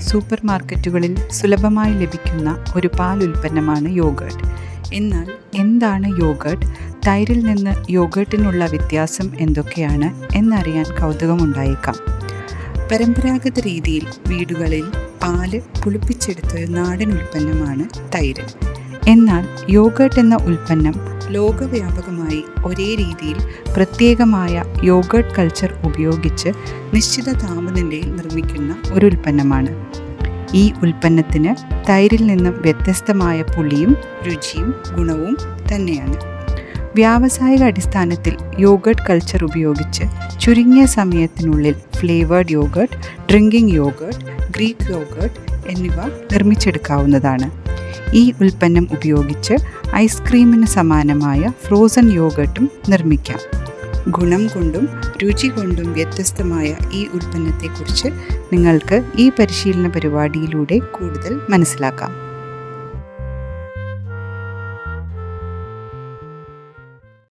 Super മാർക്കറ്റുകളിൽ സുലഭമായി ലഭിക്കുന്ന ഒരു പാൽ ഉൽപ്പന്നമാണ് യോഗേർട്ട്. എന്നാൽ എന്താണ് യോഗേർട്ട്? തൈരിൽ നിന്ന് യോഗേർട്ടിനുള്ള വ്യത്യാസം എന്തൊക്കെയാണ് എന്നറിയാൻ കൗതുകമുണ്ടായേക്കാം. പരമ്പരാഗത രീതിയിൽ വീടുകളിൽ പാൽ പുളിപ്പിച്ചെടുത്ത ഒരു നാടൻ ഉൽപ്പന്നമാണ് തൈര്. എന്നാൽ യോഗേർട്ട് എന്ന ഉൽപ്പന്നം ലോകവ്യാപകമായി ഒരേ രീതിയിൽ പ്രത്യേകമായ യോഗട്ട് കൾച്ചർ ഉപയോഗിച്ച് നിശ്ചിത താപനിലയിൽ നിർമ്മിക്കുന്ന ഒരു ഉൽപ്പന്നമാണ്. ഈ ഉൽപ്പന്നത്തിന് തൈരിൽ നിന്നും വ്യത്യസ്തമായ പുളിയും രുചിയും ഗുണവും തന്നെയാണ്. വ്യാവസായിക അടിസ്ഥാനത്തിൽ യോഗട്ട് കൾച്ചർ ഉപയോഗിച്ച് ചുരുങ്ങിയ സമയത്തിനുള്ളിൽ flavoured yoghurt drinking yoghurt Greek yoghurt എന്നിവ നിർമ്മിച്ചെടുക്കാവുന്നതാണ്. ഈ ഉൽപ്പന്നം ഉപയോഗിച്ച് ഐസ്ക്രീമിന് സമാനമായ ഫ്രോസൺ യോഗട്ടും നിർമ്മിക്കാം. ഗുണം കൊണ്ടും രുചി കൊണ്ടും വ്യത്യസ്തമായ ഈ ഉൽപ്പന്നത്തെക്കുറിച്ച് നിങ്ങൾക്ക് ഈ പരിശീലന പരിപാടിയിലൂടെ കൂടുതൽ മനസ്സിലാക്കാം.